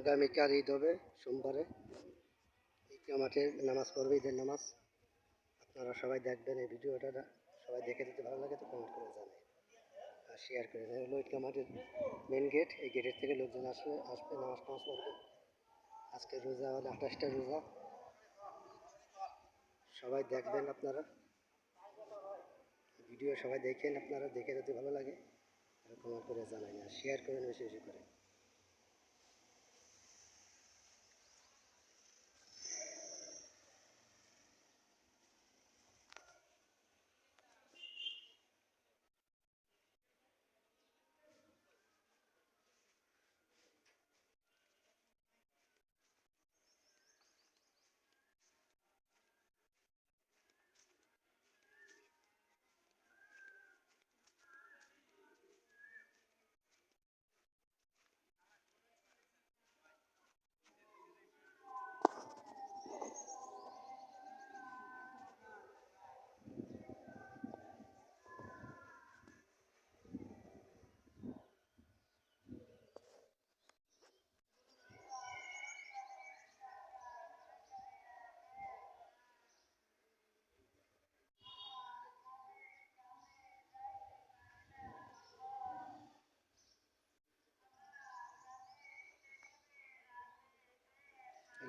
আগামীকাল ঈদ হবে, সোমবারে। ঈদগা মাঠে নামাজ পড়বে, ঈদের নামাজ। আপনারা সবাই দেখবেন এই ভিডিওটা, সবাই দেখে দিতে ভালো লাগে তো কমেন্ট করে জানাই আর শেয়ার করে দেন হলো মাঠের মেন গেট এই গেটের থেকে লোকজন আসবে আসবে, নামাজ টামাজ পড়বে আজকে রোজা হলে আঠাশটা রোজা। সবাই দেখবেন আপনারা। ভিডিও সবাই দেখেন আপনারা, দেখে যদি ভালো লাগে কমেন্ট করে জানাই আর শেয়ার করেন বেশি বেশি করে।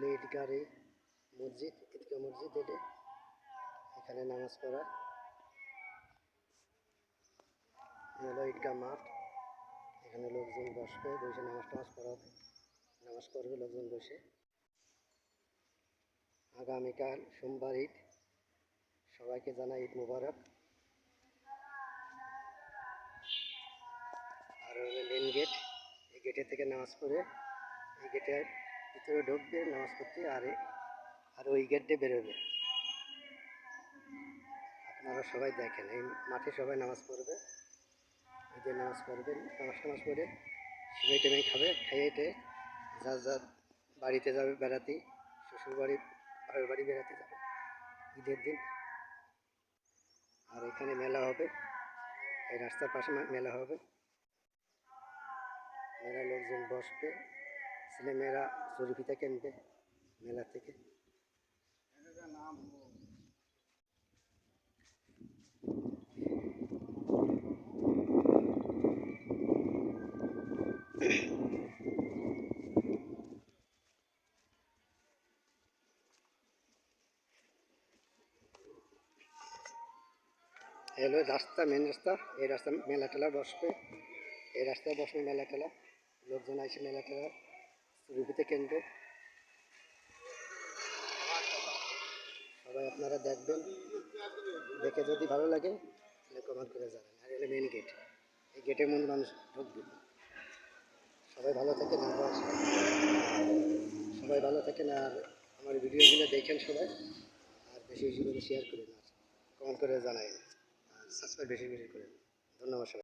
হলো ঈদগার মসজিদ ঈদগা মসজিদ, এটা। এখানে নামাজ পড়া হলো ঈদগা মাঠ। এখানে লোকজন বসবে, বসে নামাজ টামাজ পড়াবে। নামাজ পড়বে, লোকজন বসে। আগামীকাল সোমবার ঈদ। সবাইকে জানাই ঈদ মুবারক। আর হলো মেন গেট এই গেটের থেকে নামাজ পড়ে, এই গেটের ভিতরে ঢুকবে, নামাজ পড়তে, আর আর ওই গেট দিয়ে বেরোবে। আপনারা সবাই দেখেন, এই মাঠে সবাই নামাজ পড়বে। ঈদের নামাজ পড়বেন, নামাজ টামাজ পড়ে সিমাই টেমাই খাবে খাইয়ে টেয়ে যার যার বাড়িতে যাবে বেড়াতে, শ্বশুর বাড়ি, বাপের বাড়ি বেড়াতে যাবে, ঈদের দিন। আর এখানে মেলা হবে, এই রাস্তার পাশে মেলা হবে। মেলা লোকজন বসবে। ছেলেমেয়েরা চুরি ফিতা কিনবে মেলা থেকে। এলো রাস্তা মেন রাস্তা। এই রাস্তা মেলা টেলা বসবে। এই রাস্তায় বসবে মেলা টেলা লোকজন আসে মেলা টেলা রুপিতে কেন্দ্র। সবাই আপনারা দেখবেন। দেখে যদি ভালো লাগে, তাহলে কমেন্ট করে যাবেন আর এলো মেন গেট এই গেটের মধ্যে মানুষ ঢুকবে। সবাই ভালো থাকেন, আবার সবাই ভালো থাকেন। আর আমার ভিডিওগুলো দেখেন সবাই। আর বেশি বেশি করে শেয়ার করেন। আর কমেন্ট করে জানাই আর সাবস্ক্রাইব বেশি বেশি করেন। ধন্যবাদ